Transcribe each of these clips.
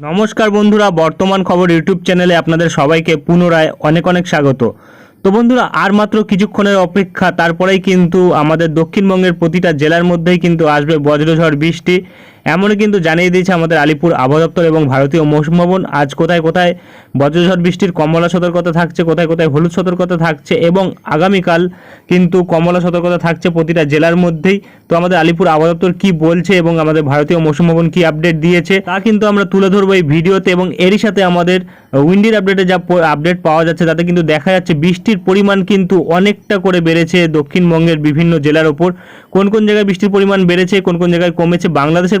নমস্কার বন্ধুরা, বর্তমান খবর ইউটিউব চ্যানেলে আপনাদের সবাইকে পুনরায় অনেক অনেক স্বাগত। তো বন্ধুরা, আর মাত্র কিছুক্ষণের অপেক্ষা, তারপরেই কিন্তু আমাদের দক্ষিণবঙ্গের প্রতিটা জেলার মধ্যেই কিন্তু আসবে বজ্রঝড় বৃষ্টি। এমনই কিন্তু জানিয়ে দিয়েছে আমাদের আলিপুর আবহাওয়া দপ্তর এবং ভারতীয় মৌসুম ভবন। আজ কোথায় কোথায় বজ্রঝড় বৃষ্টির কমলা সতর্কতা থাকছে, কোথায় কোথায় হলুদ সতর্কতা থাকছে এবং আগামীকাল কিন্তু কমলা সতর্কতা থাকছে প্রতিটা জেলার মধ্যেই। তো আমাদের আলিপুর আবহাওয়া দপ্তর কী বলছে এবং আমাদের ভারতীয় মৌসুম ভবন কী আপডেট দিয়েছে তা কিন্তু আমরা তুলে ধরবো এই ভিডিওতে এবং এরই সাথে আমাদের উইন্ডির আপডেটে যা আপডেট পাওয়া যাচ্ছে তাতে কিন্তু দেখা যাচ্ছে বৃষ্টির পরিমাণ কিন্তু অনেকটা করে বেড়েছে দক্ষিণবঙ্গের বিভিন্ন জেলার ওপর। কোন কোন জায়গায় বৃষ্টির পরিমাণ বেড়েছে, কোন কোন জায়গায় কমেছে, বাংলাদেশের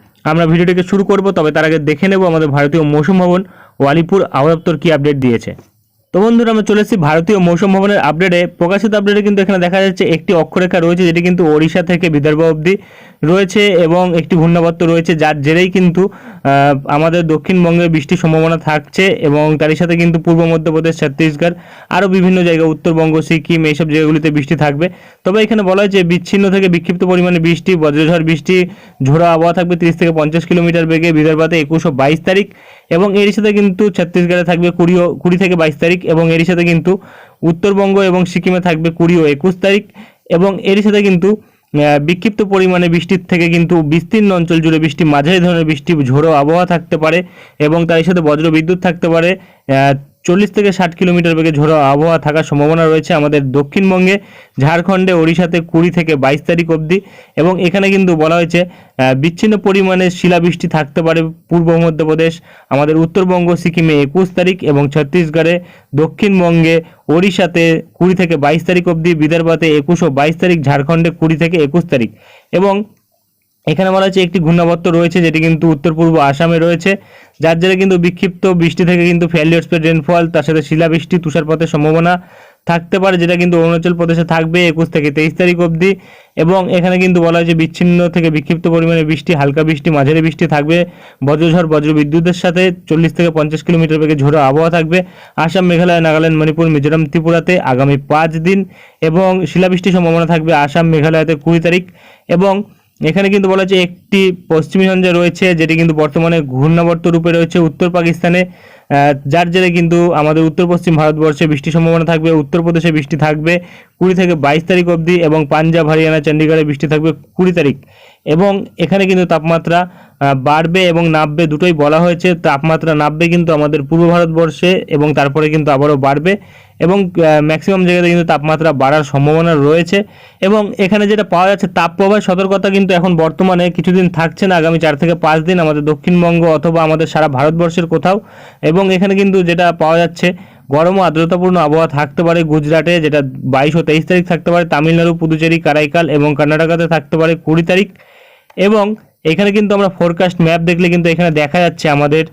আমরা ভিডিওটিকে শুরু করব, তবে তার আগে দেখে নেব আমাদের ভারতীয় মৌসুম ভবন, ওয়ালিপুর আবহাওয়া দপ্তর কী আপডেট দিয়েছে। তো বন্ধুরা, আমরা চলে এসেছি ভারতীয় মৌসুম ভবনের আপডেটে প্রকাশিত আপডেটে কিন্তু এখানে দেখা যাচ্ছে একটি অক্ষরেখা রয়েছে, যেটি কিন্তু ওড়িশা থেকে বিদর্ভ অবধি রয়েছে এবং একটি ঘূর্ণাবর্ত রয়েছে, যার জেরেই কিন্তু আমাদের দক্ষিণবঙ্গে বৃষ্টির সম্ভাবনা থাকছে এবং তারই সাথে কিন্তু পূর্ব মধ্যপ্রদেশ, ছত্তিশগড়, আরও বিভিন্ন জায়গা উত্তরবঙ্গ, সিকিম এইসব জায়গাগুলিতে বৃষ্টি থাকবে। তবে এখানে বলা হয়েছে, বিচ্ছিন্ন থেকে বিক্ষিপ্ত পরিমাণে বৃষ্টি, বজ্রঝড় বৃষ্টি, ঝোড়ো আবহাওয়া থাকবে তিরিশ থেকে পঞ্চাশ কিলোমিটার বেগে, বিদর্ভাতে একুশ ও বাইশ তারিখ এবং এর সাথে কিন্তু ছত্তিশগড়ে থাকবে কুড়ি কুড়ি থেকে বাইশ তারিখ। এবং এর সাথে কিন্তু উত্তরবঙ্গ এবং সিকিমে থাকবে কুড়ি ও একুশ তারিখ এবং এর সাথে কিন্তু বিক্ষিপ্ত পরিমাণে বৃষ্টির থেকে কিন্তু বিস্তীর্ণ অঞ্চল জুড়ে বৃষ্টি, মাঝারি ধরনের বৃষ্টি, ঝোড়ো আবহাওয়া থাকতে পারে এবং তার সাথে বজ্র বিদ্যুৎ থাকতে পারে চল্লিশ থেকে ষাট কিলোমিটার বেগে ঝোড়ো আবহাওয়া থাকার সম্ভাবনা রয়েছে আমাদের দক্ষিণবঙ্গে, ঝাড়খণ্ডে, ওড়িশাতে কুড়ি থেকে বাইশ তারিখ অবধি এবং এখানে কিন্তু বলা হয়েছে বিচ্ছিন্ন পরিমাণে শিলাবৃষ্টি থাকতে পারে পূর্ব মধ্যপ্রদেশ, আমাদের উত্তরবঙ্গ, সিকিমে একুশ তারিখ এবং ছত্তিশগড়ে দক্ষিণবঙ্গে ওড়িশাতে কুড়ি থেকে বাইশ তারিখ অবধি, বিদর্ভাতে একুশ ও বাইশ তারিখ, ঝাড়খণ্ডে কুড়ি থেকে একুশ তারিখ এবং এখানে বলা হচ্ছে একটি ঘূর্ণাবর্ত রয়েছে, যেটি কিন্তু উত্তর পূর্ব আসামে রয়েছে, যার জেরে কিন্তু বিক্ষিপ্ত বৃষ্টি থেকে কিন্তু ফেলিওর স্প্রেড রেনফল তার সাথে শিলাবৃষ্টি, তুষারপাতের সম্ভাবনা থাকতে পারে, যেটা কিন্তু অরুণাচল প্রদেশে থাকবে একুশ থেকে তেইশ তারিখ অবধি। এবং এখানে কিন্তু বলা হয়েছে বিচ্ছিন্ন থেকে বিক্ষিপ্ত পরিমাণে বৃষ্টি, হালকা বৃষ্টি, মাঝারি বৃষ্টি থাকবে। বজ্রঝড় বজ্র বিদ্যুতের সাথে চল্লিশ থেকে পঞ্চাশ কিলোমিটার বেগে ঝোড়ো আবহাওয়া থাকবে। আসাম, মেঘালয়, নাগাল্যান্ড, মণিপুর, মিজোরাম, ত্রিপুরাতে আগামী পাঁচ দিন। এবং শিলাবৃষ্টির সম্ভাবনা থাকবে আসাম, মেঘালয়তে কুড়ি তারিখ। এবং এখানে কিন্তু বলা হচ্ছে একটি পশ্চিমী সঞ্জয় রয়েছে, যেটি কিন্তু বর্তমানে ঘূর্ণাবর্ত রূপে রয়েছে উত্তর পাকিস্তানে। যার জেরে কিন্তু আমাদের উত্তর পশ্চিম ভারতবর্ষে বৃষ্টির সম্ভাবনা থাকবে উত্তরপ্রদেশে বৃষ্টি থাকবে কুড়ি থেকে বাইশ তারিখ অবধি এবং পাঞ্জাব, হরিয়ানা, চণ্ডীগড়ে বৃষ্টি থাকবে কুড়ি তারিখ। এবং এখানে কিন্তু তাপমাত্রা বাড়বে এবং নামবে দুটোই বলা হয়েছে। তাপমাত্রা নামবে কিন্তু আমাদের পূর্ব ভারতবর্ষে এবং তারপরে কিন্তু আবারও বাড়বে এবং ম্যাক্সিমাম জায়গাতে কিন্তু তাপমাত্রা বাড়ার সম্ভাবনা রয়েছে এবং এখানে যেটা পাওয়া যাচ্ছে তাপপ্রবাহ সতর্কতা কিন্তু এখন বর্তমানে কিছুদিন থাকছে না। আগামী চার থেকে পাঁচ দিন আমাদের দক্ষিণবঙ্গ অথবা আমাদের সারা ভারতবর্ষের কোথাও এবং এখানে কিন্তু যেটা পাওয়া যাচ্ছে গরম ও আর্দ্রতাপূর্ণ আবহাওয়া থাকতে পারে গুজরাটে, যেটা বাইশ ও তেইশ তারিখ থাকতে পারে, তামিলনাড়ু, পুদুচেরি, কারাইকাল এবং কর্ণাটকাতে থাকতে পারে কুড়ি তারিখ এবং এখানে কিন্তু আমরা ফোরকাস্ট ম্যাপ দেখলে কিন্তু এখানে দেখা যাচ্ছে আমাদের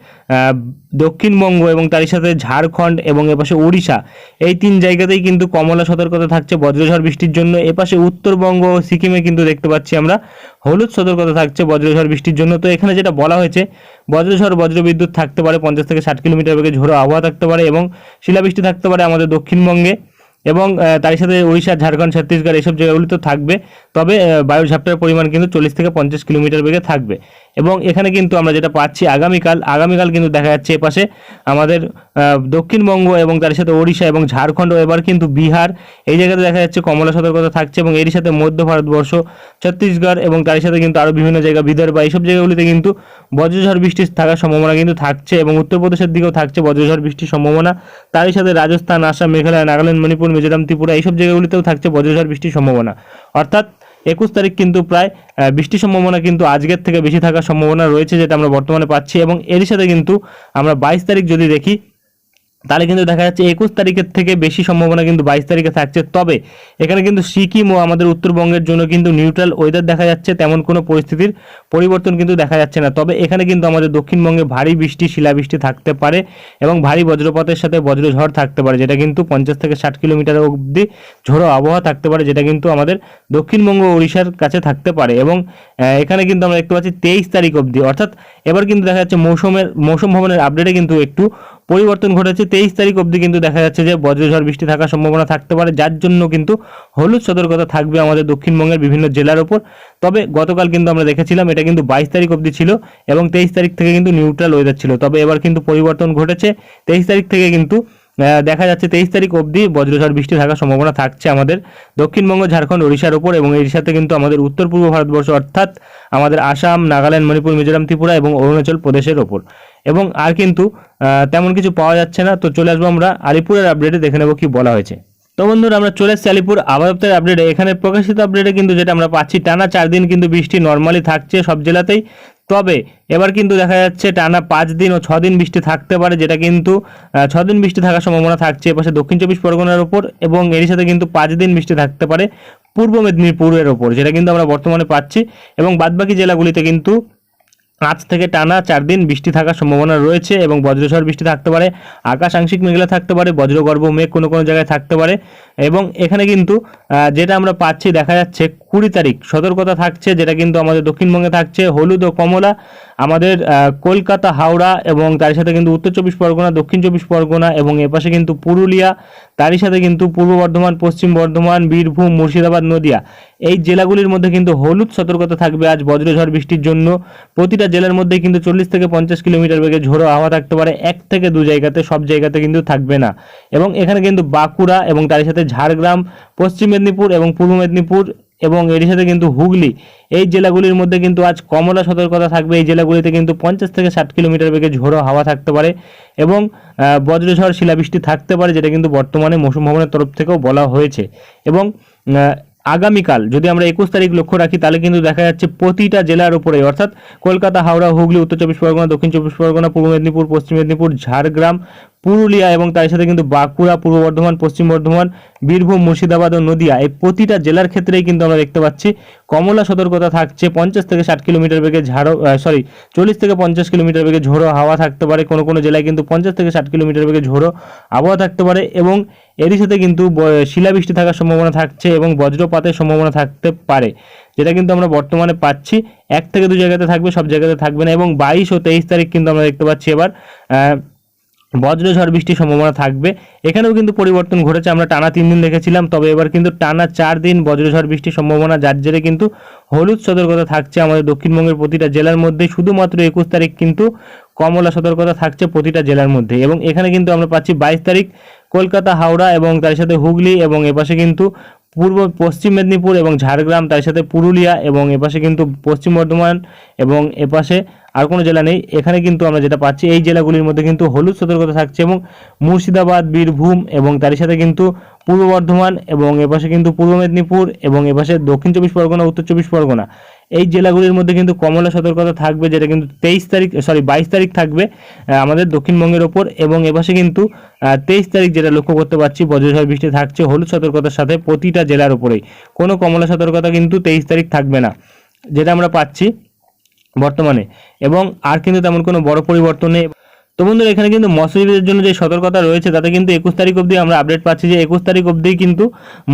দক্ষিণবঙ্গ এবং তার সাথে ঝাড়খণ্ড এবং এপাশে উড়িষ্যা এই তিন জায়গাতেই কিন্তু কমলা সতর্কতা থাকছে, বজ্রঝড় বৃষ্টির জন্য। এপাশে উত্তরবঙ্গ ও সিকিমে কিন্তু দেখতে পাচ্ছি আমরা, হলুদ সতর্কতা থাকছে বজ্রঝড় বৃষ্টির জন্য। তো এখানে যেটা বলা হয়েছে, বজ্রঝড় বজ্রবিদ্যুৎ থাকতে পারে পঞ্চাশ থেকে ষাট কিলোমিটার বেগে ঝোড়ো আবহাওয়া থাকতে পারে এবং শিলাবৃষ্টি থাকতে পারে আমাদের দক্ষিণবঙ্গে। এবং তার সাথে উড়িষ্যা, ঝাড়খণ্ড, ছত্তিশগড় এইসব জায়গাগুলিতে থাকবে। তবে বায়ুঝাপটার পরিমাণ কিন্তু চল্লিশ থেকে পঞ্চাশ কিলোমিটার বেগে থাকবে। এবং এখানে কিন্তু আমরা যেটা পাচ্ছি আগামীকাল আগামীকাল কিন্তু দেখা যাচ্ছে এপাশে আমাদের দক্ষিণবঙ্গ এবং তার সাথে ওড়িশা এবং ঝাড়খণ্ড, এবার কিন্তু বিহার, এই জায়গাতে দেখা যাচ্ছে কমলা সতর্কতা থাকছে এবং এরই সাথে মধ্য ভারতবর্ষ, ছত্তিশগড় এবং তার সাথে কিন্তু আরও বিভিন্ন জায়গা, বিদর্ভ, এইসব জায়গাগুলিতে কিন্তু বজ্রঝড় বৃষ্টি থাকার সম্ভাবনা কিন্তু থাকছে এবং উত্তরপ্রদেশের দিকেও থাকছে বজ্রঝড় বৃষ্টির সম্ভাবনা। তারই সাথে রাজস্থান, আসাম, মেঘালয়, নাগাল্যান্ড, মণিপুর, মিজোরাম, ত্রিপুরা, এইসব জায়গাগুলিতেও থাকছে বজ্রঝড় বৃষ্টির সম্ভাবনা। অর্থাৎ একুশ তারিখ কিন্তু প্রায় বৃষ্টির সম্ভাবনা কিন্তু আজকের থেকে বেশি থাকার সম্ভাবনা রয়েছে যেটা আমরা বর্তমানে পাচ্ছি এবং এর সাথে কিন্তু আমরা বাইশ তারিখ যদি দেখি তাহলে কিন্তু দেখা যাচ্ছে একুশ তারিখের থেকে বেশি সম্ভাবনা কিন্তু বাইশ তারিখে থাকছে। তবে এখানে কিন্তু সিকিম ও আমাদের উত্তরবঙ্গের জন্য কিন্তু নিউট্রাল ওয়েদার দেখা যাচ্ছে, তেমন কোনো পরিস্থিতির পরিবর্তন কিন্তু দেখা যাচ্ছে না। তবে এখানে কিন্তু আমাদের দক্ষিণবঙ্গে ভারী বৃষ্টি, শিলাবৃষ্টি থাকতে পারে এবং ভারী বজ্রপাতের সাথে বজ্রঝড় থাকতে পারে, যেটা কিন্তু পঞ্চাশ থেকে ষাট কিলোমিটার অবধি ঝোড়ো আবহাওয়া থাকতে পারে, যেটা কিন্তু আমাদের দক্ষিণবঙ্গ ও উড়িষ্যার কাছে থাকতে পারে। এবং এখানে কিন্তু আমরা দেখতে পাচ্ছি তেইশ তারিখ অবধি, অর্থাৎ এবার কিন্তু দেখা যাচ্ছে মৌসুমের, মৌসুম ভবনের আপডেটে কিন্তু একটু পরিবর্তন ঘটেছে। তেইশ তারিখ অবধি কিন্তু দেখা যাচ্ছে যে বজ্রঝড় বৃষ্টি থাকার সম্ভাবনা থাকতে পারে, যার জন্য কিন্তু হলুদ সতর্কতা থাকবে আমাদের দক্ষিণবঙ্গের বিভিন্ন জেলার ওপর। তবে গতকাল কিন্তু আমরা দেখেছিলাম এটা কিন্তু বাইশ তারিখ অবধি ছিল এবং তেইশ তারিখ থেকে কিন্তু নিউট্রাল ওয়েদার ছিল। তবে এবার কিন্তু পরিবর্তন ঘটেছে। তেইশ তারিখ থেকে কিন্তু দেখা যাচ্ছে তেইশ তারিখ অবধি বজ্রঝড় বৃষ্টি থাকার সম্ভাবনা থাকছে আমাদের। দক্ষিণবঙ্গ, ঝাড়খণ্ড, ওড়িশার উপর এবং এর সাথে কিন্তু আমাদের উত্তর পূর্ব ভারতবর্ষ অর্থাৎ আমাদের আসাম, নাগাল্যান্ড, মণিপুর, মিজোরাম, ত্রিপুরা এবং অরুণাচল প্রদেশের ওপর। এবং আর কিন্তু তেমন কিছু পাওয়া যাচ্ছে না। তো চলে আসব আমরা আলিপুরের আপডেটে দেখে নেব কি বলা হয়েছে। তো বন্ধুরা, আমরা চলে এসেছি আলিপুর আবহাওয়া আপডেটে এখানে প্রকাশিত আপডেটে কিন্তু যেটা আমরা পাচ্ছি, টানা চার দিন কিন্তু বৃষ্টি নর্মালি থাকছে সব জেলাতেই। তবে এবার কিন্তু দেখা যাচ্ছে টানা পাঁচ দিন ও ছ দিন বৃষ্টি থাকতে পারে, যেটা কিন্তু দিন বৃষ্টি থাকার সম্ভাবনা থাকছে এপাশে দক্ষিণ চব্বিশ পরগনার ওপর এবং এর সাথে কিন্তু পাঁচ দিন বৃষ্টি থাকতে পারে পূর্ব মেদিনীপুরের ওপর, যেটা কিন্তু আমরা বর্তমানে পাচ্ছি এবং বাদবাকি জেলাগুলিতে কিন্তু আজ থেকে টানা চার দিন বৃষ্টি থাকার সম্ভাবনা রয়েছে এবং বজ্রঝড় বৃষ্টি থাকতে পারে, আকাশ আংশিক মেঘলা থাকতে পারে, বজ্রগর্ভ মেঘ কোনো কোনো জায়গায় থাকতে পারে। এবং এখানে কিন্তু যেটা আমরা পাচ্ছি দেখা যাচ্ছে কুড়ি তারিখ। সতর্কতা থাকছে, যেটা কিন্তু আমাদের দক্ষিণবঙ্গে থাকছে। হলুদ ও কমলা, আমাদের কলকাতা, হাওড়া এবং তার সাথে কিন্তু উত্তর চব্বিশ পরগনা, দক্ষিণ চব্বিশ পরগনা এবং এপাশে কিন্তু পুরুলিয়া, তারই সাথে কিন্তু পূর্ব বর্ধমান, পশ্চিম বর্ধমান, বীরভূম, মুর্শিদাবাদ, নদিয়া। এই জেলাগুলির মধ্যে কিন্তু হলুদ সতর্কতা থাকবে আজ বজ্রঝড় বৃষ্টির জন্য। প্রতিটা জেলার মধ্যে কিন্তু চল্লিশ থেকে পঞ্চাশ কিলোমিটার বেগে ঝোড়ো হাওয়া থাকতে পারে। এক থেকে দু জায়গাতে, সব জায়গাতে কিন্তু থাকবে না। এবং এখানে কিন্তু বাঁকুড়া এবং তার সাথে ঝাড়গ্রাম, পশ্চিম মেদিনীপুর এবং পূর্ব মেদিনীপুর এবং এর সাথে কিন্তু হুগলি। এই জেলাগুলির মধ্যে কিন্তু আজ কমলা সতর্কতা থাকবে। এই জেলাগুলিতে কিন্তু পঞ্চাশ থেকে ষাট কিলোমিটার বেগে ঝোড়ো হাওয়া থাকতে পারে এবং বজ্রঝড় শিলাবৃষ্টি থাকতে পারে, যেটা কিন্তু বর্তমানে মৌসুম ভবনের তরফ থেকেও বলা হয়েছে। এবং আগামীকাল যদি আমরা একুশ তারিখ লক্ষ্য রাখি, তাহলে কিন্তু দেখা যাচ্ছে প্রতিটা জেলার উপরে অর্থাৎ কলকাতা, হাওড়া, হুগলি, উত্তর চব্বিশ পরগনা, দক্ষিণ চব্বিশ পরগনা, পূর্ব মেদিনীপুর, পশ্চিম মেদিনীপুর, ঝাড়গ্রাম পুরুলিয়া এবং তার সাথে কিন্তু বাঁকুড়া, পূর্ব বর্ধমান, পশ্চিম বর্ধমান, বীরভূম, মুর্শিদাবাদ ও নদিয়া, এই প্রতিটা জেলার ক্ষেত্রেই কিন্তু আমরা দেখতে পাচ্ছি কমলা সতর্কতা থাকছে। পঞ্চাশ থেকে ষাট কিলোমিটার বেগে ঝাড়ো সরি চল্লিশ থেকে পঞ্চাশ কিলোমিটার বেগে ঝোড়ো হাওয়া থাকতে পারে। কোনো কোনো জেলায় কিন্তু পঞ্চাশ থেকে ষাট কিলোমিটার বেগে ঝোড়ো আবহাওয়া থাকতে পারে এবং এরই সাথে কিন্তু শিলাবৃষ্টি থাকার সম্ভাবনা থাকছে এবং বজ্রপাতের সম্ভাবনা থাকতে পারে, যেটা কিন্তু আমরা বর্তমানে পাচ্ছি। এক থেকে দু জায়গাতে থাকবে, সব জায়গাতে থাকবে না এবং বাইশ ও তেইশ তারিখ কিন্তু আমরা দেখতে পাচ্ছি এবার বজ্রঝড় বৃষ্টির সম্ভাবনা থাকবে। এখানেও কিন্তু পরিবর্তন ঘটেছে, আমরা টানা তিন দিন দেখেছিলাম, তবে এবার কিন্তু টানা চার দিন বজ্রঝড় বৃষ্টির সম্ভাবনা যার জেরে কিন্তু হলুদ সতর্কতা থাকছে আমাদের দক্ষিণবঙ্গের প্রতিটা জেলার মধ্যে। শুধুমাত্র একুশ তারিখ কিন্তু কমলা সতর্কতা থাকছে প্রতিটা জেলার মধ্যে এবং এখানে কিন্তু আমরা পাচ্ছি বাইশ তারিখ কলকাতা, হাওড়া এবং তার সাথে হুগলি এবং এপাশে কিন্তু পূর্ব পশ্চিম মেদিনীপুর এবং ঝাড়গ্রাম, তার সাথে পুরুলিয়া এবং এপাশে কিন্তু পশ্চিম বর্ধমান এবং এপাশে আর কোনো জেলা নেই। এখানে কিন্তু আমরা যেটা পাচ্ছি, এই জেলাগুলির মধ্যে কিন্তু হলুদ সতর্কতা থাকছে এবং মুর্শিদাবাদ, বীরভূম এবং তার সাথে কিন্তু পূর্ব বর্ধমান এবং এপাশে কিন্তু পূর্ব মেদিনীপুর এবং এপাশে দক্ষিণ চব্বিশ পরগনা, উত্তর চব্বিশ পরগনা। এই জেলাগুলির মধ্যে কিন্তু কমলা সতর্কতা থাকবে, যেটা কিন্তু তেইশ তারিখ সরি বাইশ তারিখ থাকবে আমাদের দক্ষিণবঙ্গের ওপর এবং এপাশে কিন্তু তেইশ তারিখ যেটা লক্ষ্য করতে পারছি, বজ্রঝড় বৃষ্টি থাকছে, হলুদ সতর্কতার সাথে প্রতিটা জেলার উপরেই। কোনো কমলা সতর্কতা কিন্তু তেইশ তারিখ থাকবে না। যেটা আমরা পাচ্ছি বর্তমানে। এবং আর কিন্তু তেমন কোনো বড় পরিবর্তন নেই। তো বন্ধুরা, এখানে কিন্তু মৎস্যজীবীদের জন্য যে সতর্কতা রয়েছে, তাতে কিন্তু একুশ তারিখ অবধি আমরা আপডেট পাচ্ছি যে একুশ তারিখ অবধি কিন্তু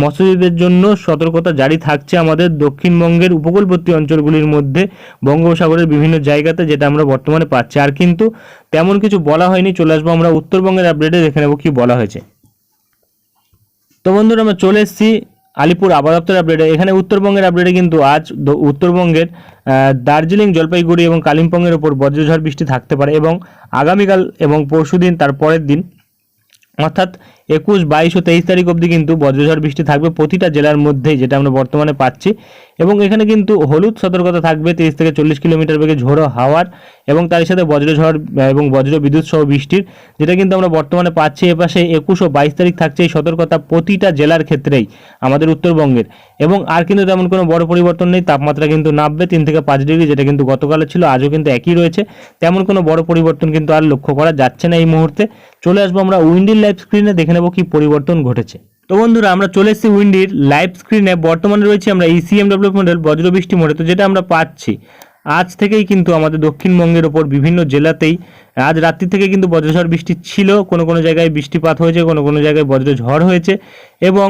মৎস্যজীবীদের জন্য সতর্কতা জারি থাকছে আমাদের দক্ষিণবঙ্গের উপকূলবর্তী অঞ্চলগুলির মধ্যে, বঙ্গোপসাগরের বিভিন্ন জায়গাতে যেটা আমরা বর্তমানে পাচ্ছি। আর কিন্তু তেমন কিছু বলা হয়নি, চলে আসব আমরা উত্তরবঙ্গের আপডেটে দেখে নেব কি বলা হয়েছে। তো বন্ধুরা, আমরা চলে এসেছি আলিপুর আবহাওয়া আপডেটে এখানে উত্তরবঙ্গের আপডেটে কিন্তু আজ উত্তরবঙ্গের দার্জিলিং, জলপাইগুড়ি এবং কালিম্পংয়ের ওপর বজ্রঝড় বৃষ্টি থাকতে পারে এবং আগামীকাল এবং পরশুদিন তার পরের দিন, অর্থাৎ একুশ, বাইশ ও তেইশ তারিখ অবধি কিন্তু বজ্রঝড় বৃষ্টি থাকবে প্রতিটা জেলার মধ্যেই যেটা আমরা বর্তমানে পাচ্ছি। এবং এখানে কিন্তু হলুদ সতর্কতা থাকবে তিরিশ থেকে চল্লিশ কিলোমিটার বেগে ঝোড়ো হাওয়ার এবং তার সাথে বজ্রঝড় এবং বজ্র বিদ্যুৎ সহ বৃষ্টির, যেটা কিন্তু আমরা বর্তমানে পাচ্ছি। এপাশে একুশ ও বাইশ তারিখ থাকছে এই সতর্কতা প্রতিটা জেলার ক্ষেত্রেই আমাদের উত্তরবঙ্গের। এবং আর কিন্তু তেমন কোনো বড় পরিবর্তন নেই, তাপমাত্রা কিন্তু নামবে তিন থেকে পাঁচ ডিগ্রি, যেটা কিন্তু গতকালে ছিল, আজও কিন্তু একই রয়েছে। তেমন কোনো বড় পরিবর্তন কিন্তু আর লক্ষ্য করা যাচ্ছে না এই মুহূর্তে। চলে আসব আমরা উইন্ডির লাইভ স্ক্রিনে, দেখে নেব কি পরিবর্তন ঘটেছে। তো বন্ধুরা, আমরা চলে এসেছি উইন্ডির লাইভ স্ক্রিনে। বর্তমানে রয়েছে আমরা ইসিএম ডেভেলপ মডেল বজ্রবৃষ্টি মোডে। তো যেটা আমরা পাচ্ছি, আজ থেকেই কিন্তু আমাদের দক্ষিণবঙ্গের ওপর বিভিন্ন জেলাতেই, আজ রাত্রি থেকে কিন্তু বজ্রঝড় বৃষ্টি ছিল। কোনো কোনো জায়গায় বৃষ্টিপাত হয়েছে, কোনো কোনো জায়গায় বজ্রঝড় হয়েছে। এবং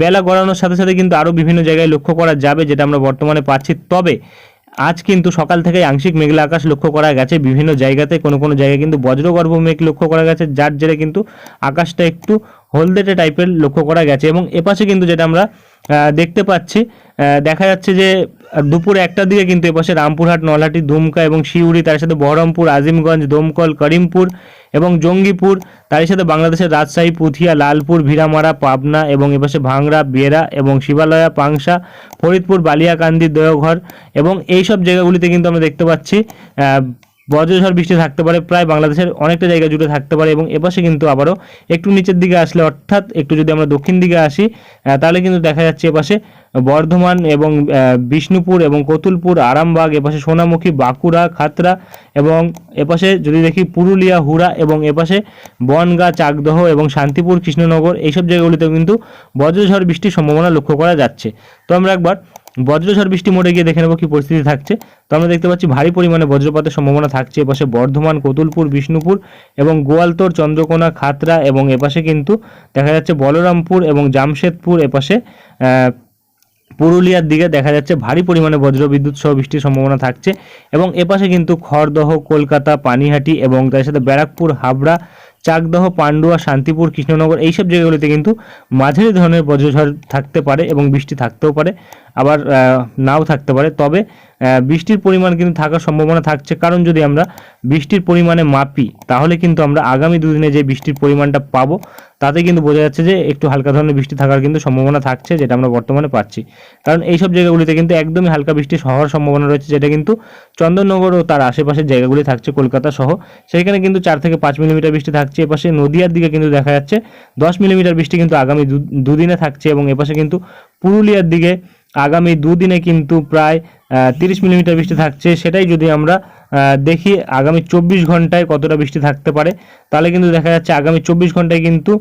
বেলা গড়ানোর সাথে সাথে কিন্তু আরও বিভিন্ন জায়গায় লক্ষ্য করা যাবে, যেটা আমরা বর্তমানে পাচ্ছি। তবে আজ কিন্তু সকাল থেকে আংশিক মেঘলা আকাশ লক্ষ্য করা গেছে। বিভিন্ন জায়গাতে কোনো কোনো জায়গায় কিন্তু বজ্রগর্ভ মেঘ লক্ষ্য করা গেছে, যার জেরে কিন্তু আকাশটা একটু হলদেটে টাইপের লক্ষ্য করা গেছে। এবং এপাশে কিন্তু যেটা আমরা দেখতে পাচ্ছি দেখা যাচ্ছে যে দুপুর একটার দিকে কিন্তু এপাশে রামপুরহাট, নলহাটি, ধুমকা এবং শিউরি তার সাথে বহরমপুর, আজিমগঞ্জ, দমকল, করিমপুর এবং জঙ্গিপুর তার সাথে বাংলাদেশের রাজশাহী পুথিয়া লালপুর, ভিড়ামারা, পাবনা এবং এপাশে ভাংড়া বেরা এবং শিবালয়া, পাংশা, ফরিদপুর, বালিয়াকান্দি, দেওঘর এবং এই সব জায়গাগুলিতে কিন্তু আমরা দেখতে পাচ্ছি বজ্রঝড় বৃষ্টি থাকতে পারে, প্রায় বাংলাদেশের অনেকটা জায়গা জুড়ে থাকতে পারে এবং এপাশে কিন্তু আবারও একটু নিচের দিকে আসলে অর্থাৎ একটু যদি আমরা দক্ষিণ দিকে আসি তাহলে কিন্তু দেখা যাচ্ছে এপাশে বর্ধমান এবং বিষ্ণুপুর এবং কতুলপুর, আরামবাগ, এপাশে সোনামুখী, বাঁকুড়া খাতড়া এবং এপাশে যদি দেখি পুরুলিয়া, হুড়া এবং এপাশে বনগা, চাকদহ এবং শান্তিপুর, কৃষ্ণনগর, এইসব জায়গাগুলিতেও কিন্তু বজ্রঝড় বৃষ্টির সম্ভাবনা লক্ষ্য করা যাচ্ছে। তো আমরা একবার বজ্রঝড় বৃষ্টি মোড়ে গিয়ে দেখে নেব কি পরিস্থিতি থাকছে। তো আমরা দেখতে পাচ্ছি ভারী পরিমাণে বজ্রপাতের সম্ভাবনা থাকছে। এপাশে বর্ধমান, কতুলপুর, বিষ্ণুপুর এবং গোয়ালতোড় চন্দ্রকোনা খাতরা এবং এপাশে কিন্তু দেখা যাচ্ছে বলরামপুর এবং জামশেদপুর এপাশে পুরুলিয়ার দিকে দেখা যাচ্ছে ভারী পরিমাণে বজ্রবিদ্যুৎ সহ বৃষ্টির সম্ভাবনা থাকছে এবং এপাশে কিন্তু খড়দহ, কলকাতা, পানিহাটি এবং তার সাথে ব্যারাকপুর, হাবড়া, চাকদহ, পান্ডুয়া, শান্তিপুর, কৃষ্ণনগর এইসব জায়গাগুলিতে কিন্তু মাঝারি ধরনের বজ্রঝড় থাকতে পারে এবং বৃষ্টি থাকতেও পারে। আবার নাও থাকতে পারে। তবে বৃষ্টির পরিমাণ কিন্তু থাকার সম্ভাবনা থাকছে। কারণ যদি আমরা বৃষ্টির পরিমাণে মাপি, তাহলে কিন্তু আমরা আগামী দুদিনে যে বৃষ্টির পরিমাণটা পাবো, তাতে কিন্তু বোঝা যাচ্ছে যে একটু হালকা ধরনের বৃষ্টি থাকার কিন্তু সম্ভাবনা থাকছে, যেটা আমরা বর্তমানে পাচ্ছি। কারণ এইসব জায়গাগুলিতে কিন্তু একদমই হালকা বৃষ্টি হওয়ার সম্ভাবনা রয়েছে, যেটা কিন্তু চন্দননগর ও তার আশেপাশের জায়গাগুলি থাকছে, কলকাতা সহ। সেখানে কিন্তু চার থেকে পাঁচ মিলিমিটার বৃষ্টি থাকছে। এপাশে নদিয়ার দিকে কিন্তু দেখা যাচ্ছে, দশ মিলিমিটার বৃষ্টি কিন্তু আগামী দুদিনে থাকছে এবং এপাশে কিন্তু পুরুলিয়ার দিকে আগামী দুদিনে কিন্তু প্রায় তিরিশ মিলিমিটার বৃষ্টি থাকছে। সেটাই যদি আমরা দেখি আগামী চব্বিশ ঘন্টায় কতটা বৃষ্টি থাকতে পারে, তাহলে কিন্তু দেখা যাচ্ছে আগামী চব্বিশ ঘন্টায় কিন্তু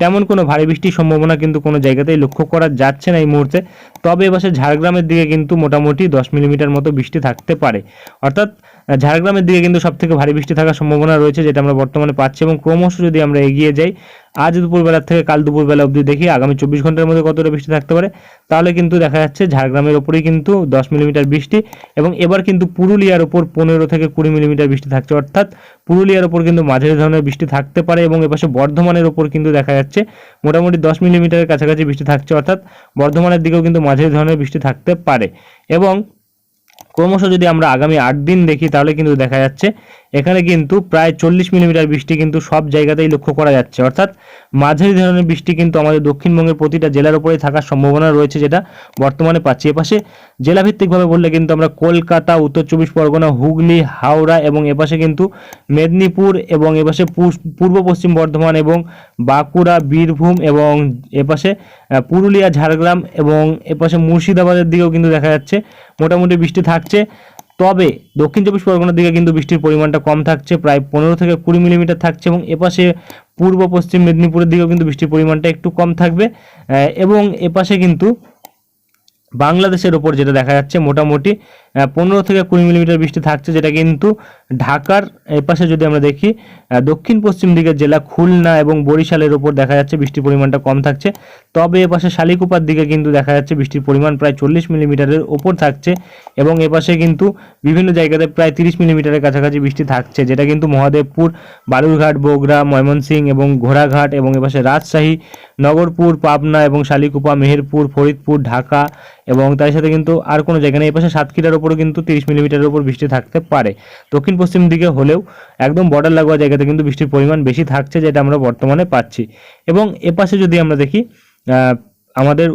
তেমন কোনো ভারী বৃষ্টির সম্ভাবনা কিন্তু কোনো জায়গাতেই লক্ষ্য করা যাচ্ছে না এই মুহূর্তে। তবে এবার ঝাড়গ্রামের দিকে কিন্তু মোটামুটি দশ মিলিমিটার মতো বৃষ্টি থাকতে পারে। অর্থাৎ ঝাড়গ্রামের দিকে কিন্তু সব থেকে ভারী বৃষ্টি থাকার সম্ভাবনা রয়েছে, যেটা আমরা বর্তমানে পাচ্ছি এবং ক্রমশ যদি আমরা এগিয়ে যাই, আজ দুপুরবেলার থেকে কাল দুপুরবেলা অবধি দেখি আগামী চব্বিশ ঘণ্টার মধ্যে কতটা বৃষ্টি থাকতে পারে, তাহলে কিন্তু দেখা যাচ্ছে ঝাড়গ্রামের ওপরেই কিন্তু দশ মিলিমিটার বৃষ্টি এবং এবার কিন্তু পুরুলিয়ার ওপর পনেরো থেকে কুড়ি মিলিমিটার বৃষ্টি থাকছে। অর্থাৎ পুরুলিয়ার ওপর কিন্তু মাঝারি ধরনের বৃষ্টি থাকতে পারে এবং এপাশে বর্ধমানের ওপর কিন্তু দেখা যাচ্ছে মোটামুটি দশ মিলিমিটারের কাছাকাছি বৃষ্টি থাকছে। অর্থাৎ বর্ধমানের দিকেও কিন্তু মাঝারি ধরনের বৃষ্টি থাকতে পারে এবং ক্রমশ যদি আমরা আগামী আট দিন দেখি, তাহলে কিন্তু দেখা যাচ্ছে এখানে কিন্তু প্রায় চল্লিশ মিলিমিটার বৃষ্টি কিন্তু সব জায়গাতেই লক্ষ্য করা যাচ্ছে। অর্থাৎ মাঝারি ধরনের বৃষ্টি কিন্তু আমাদের দক্ষিণবঙ্গের প্রতিটা জেলার উপরেই থাকার সম্ভাবনা রয়েছে যেটা বর্তমানে পাচ্ছি। এপাশে জেলাভিত্তিকভাবে বললে কিন্তু আমরা কলকাতা, উত্তর চব্বিশ পরগনা, হুগলি, হাওড়া এবং এপাশে কিন্তু মেদিনীপুর এবং এপাশে পূর্ব পশ্চিম বর্ধমান এবং বাঁকুড়া, বীরভূম এবং এপাশে পুরুলিয়া, ঝাড়গ্রাম এবং এপাশে মুর্শিদাবাদের দিকেও কিন্তু দেখা যাচ্ছে মোটামুটি বৃষ্টি থাকছে। তবে দক্ষিণ চব্বিশ পরগনার দিকে কিন্তু বৃষ্টির পরিমাণটা কম থাকছে, প্রায় পনেরো থেকে কুড়ি মিলিমিটার থাকছে এবং এপাশে পূর্ব, পশ্চিম মেদিনীপুরের দিকেও কিন্তু বৃষ্টির পরিমাণটা একটু কম থাকবে। এবং এপাশে কিন্তু বাংলাদেশের ওপর যেটা দেখা যাচ্ছে মোটামুটি পনেরো থেকে কুড়ি মিলিমিটার বৃষ্টি থাকছে, যেটা কিন্তু ঢাকার এপাশে যদি আমরা দেখি দক্ষিণ পশ্চিম দিকের জেলা খুলনা এবং বরিশালের ওপর দেখা যাচ্ছে বৃষ্টির পরিমাণটা কম থাকছে। তবে এপাশে শালিকুপার দিকে কিন্তু দেখা যাচ্ছে বৃষ্টির পরিমাণ প্রায় চল্লিশ মিলিমিটারের ওপর থাকছে এবং এপাশে কিন্তু বিভিন্ন জায়গাতে প্রায় তিরিশ মিলিমিটারের কাছাকাছি বৃষ্টি থাকছে, যেটা কিন্তু মহাদেবপুর, বালুরঘাট, বগুড়া, ময়মনসিংহ এবং ঘোড়াঘাট এবং এপাশে রাজশাহী, নগরপুর, পাবনা এবং শালিকুপা, মেহেরপুর, ফরিদপুর, ঢাকা এবং তার সাথে কিন্তু আর কোনো জায়গা নেই। এপাশে সাতক্ষীরার ওপর ওপরও কিন্তু তিরিশ মিলিমিটারের উপর বৃষ্টি থাকতে পারে। দক্ষিণ পশ্চিম দিকে হলেও একদম বর্ডার লাগোয়া জায়গাতে কিন্তু বৃষ্টির পরিমাণ বেশি থাকছে যেটা আমরা বর্তমানে পাচ্ছি। এবং এপাশে যদি আমরা দেখি আমাদের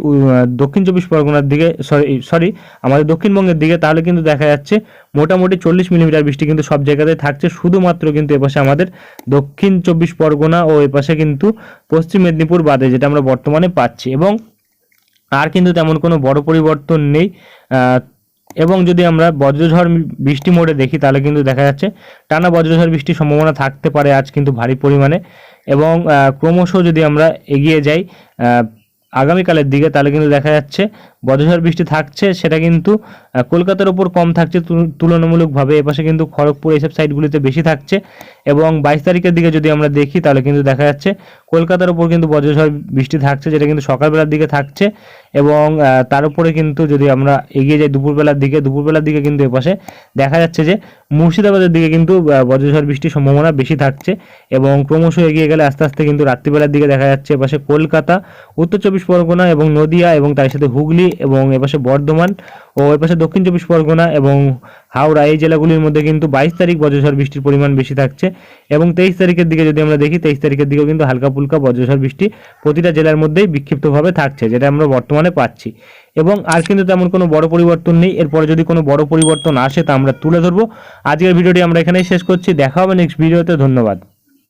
দক্ষিণ চব্বিশ পরগনার দিকে সরি সরি আমাদের দক্ষিণবঙ্গের দিকে, তাহলে কিন্তু দেখা যাচ্ছে মোটামুটি চল্লিশ মিলিমিটার বৃষ্টি কিন্তু সব জায়গাতে থাকছে। শুধুমাত্র কিন্তু এপাশে আমাদের দক্ষিণ চব্বিশ পরগনা ও এপাশে কিন্তু পশ্চিম মেদিনীপুর বাদে যেটা আমরা বর্তমানে পাচ্ছি। এবং আর কিন্তু তেমন কোনো বড় পরিবর্তন নেই। এবং যদি আমরা বজ্রঝড় বৃষ্টি মোডে দেখি, তাহলে কিন্তু দেখা যাচ্ছে টানা বজ্রঝড় বৃষ্টির সম্ভাবনা থাকতে পারে আজ কিন্তু ভারী পরিমাণে। এবং ক্রমশ যদি আমরা এগিয়ে যাই আগামীকালের দিকে, তাহলে কিন্তু দেখা যাচ্ছে বজ্রঝড় বৃষ্টি থাকছে, সেটা কিন্তু কলকাতার ওপর কম থাকছে তুলনামূলকভাবে। এপাশে কিন্তু খড়গপুর এইসব সাইডগুলিতে বেশি থাকছে। এবং বাইশ তারিখের দিকে যদি আমরা দেখি, তাহলে কিন্তু দেখা যাচ্ছে কলকাতার ওপর কিন্তু বজ্রঝড় বৃষ্টি থাকছে, যেটা কিন্তু সকালবেলার দিকে থাকছে। এবং তার উপরে কিন্তু যদি আমরা এগিয়ে যাই দুপুরবেলার দিকে দুপুরবেলার দিকে কিন্তু এপাশে দেখা যাচ্ছে যে মুর্শিদাবাদের দিকে কিন্তু বজ্রঝড় বৃষ্টির সম্ভাবনা বেশি থাকছে। এবং ক্রমশ এগিয়ে গেলে আস্তে আস্তে কিন্তু রাত্রিবেলার দিকে দেখা যাচ্ছে এপাশে কলকাতা, উত্তর চব্বিশ পরগনা এবং নদিয়া এবং তার সাথে হুগলি এবং এপাশে বর্ধমান ও এপাশে দক্ষিণ চব্বিশ পরগনা এবং হাওড়া, এই জেলাগুলির মধ্যে কিন্তু বাইশ তারিখ বজ্রঝড় বৃষ্টির পরিমাণ বেশি থাকছে এবং তেইশ তারিখের দিকে যদি আমরা দেখি, তেইশ তারিখের দিকেও কিন্তু হালকা ফুলকা বজ্রঝড় বৃষ্টি প্রতিটা জেলার মধ্যেই বিক্ষিপ্তভাবে থাকছে, যেটা আমরা বর্তমানে পাচ্ছি। এবং আর কিন্তু তেমন কোনো বড় পরিবর্তন নেই, এরপরে যদি কোনো বড় পরিবর্তন আসে তা আমরা তুলে ধরবো। আজকের ভিডিওটি আমরা এখানেই শেষ করছি, দেখা হবে নেক্সট ভিডিওতে ধন্যবাদ।